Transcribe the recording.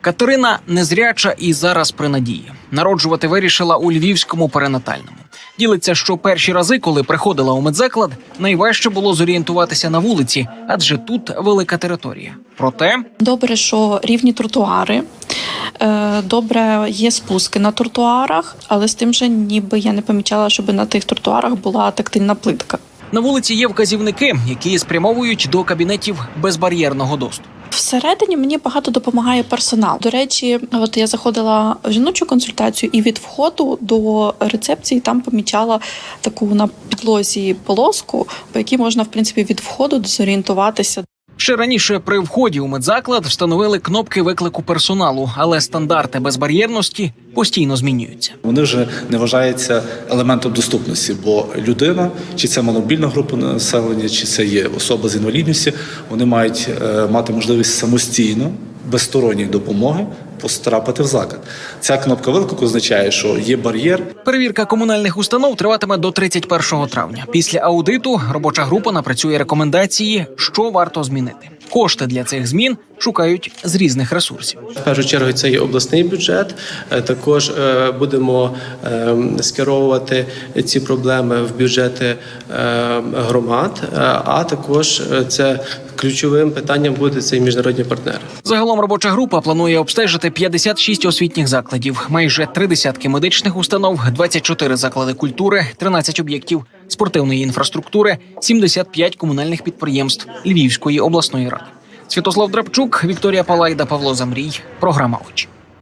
Катерина незряча і зараз при надії. Народжувати вирішила у львівському перинатальному. Ділиться, що перші рази, коли приходила у медзаклад, найважче було зорієнтуватися на вулиці, адже тут велика територія. Проте Добре, що рівні тротуари. е, Добре, є спуски на тротуарах, але з тим же ніби я не помічала, щоб на тих тротуарах була тактильна плитка. на вулиці є вказівники, які спрямовують до кабінетів безбар'єрного доступу. Всередині мені багато допомагає персонал. До речі, от я заходила в жіночу консультацію, і від входу до рецепції там помічала таку на підлозі полоску, по якій можна в принципі від входу зорієнтуватися. Ще раніше при вході у медзаклад встановили кнопки виклику персоналу, але стандарти безбар'єрності постійно змінюються. Вони вже не вважаються елементом доступності, бо людина, чи це маломобільна група населення, чи це є особа з інвалідністю, вони мають е, мати можливість самостійно, без допомоги, потрапити в заклад. Ця кнопка виклику означає, що є бар'єр, Перевірка комунальних установ триватиме до 31 травня. Після аудиту робоча група напрацює рекомендації, що варто змінити. Кошти для цих змін шукають з різних ресурсів. В першу чергу це є обласний бюджет. Е, Також е, будемо е, скеровувати ці проблеми в бюджети е, громад. Е, А також це ключовим питанням буде це і міжнародні партнери. Загалом робоча група планує обстежити 56 освітніх закладів, майже три десятки медичних установ, 24 заклади культури, 13 об'єктів спортивної інфраструктури, 75 комунальних підприємств Львівської обласної ради. Святослав Драбчук, Вікторія Палайда, Павло Замрій. Програма очі.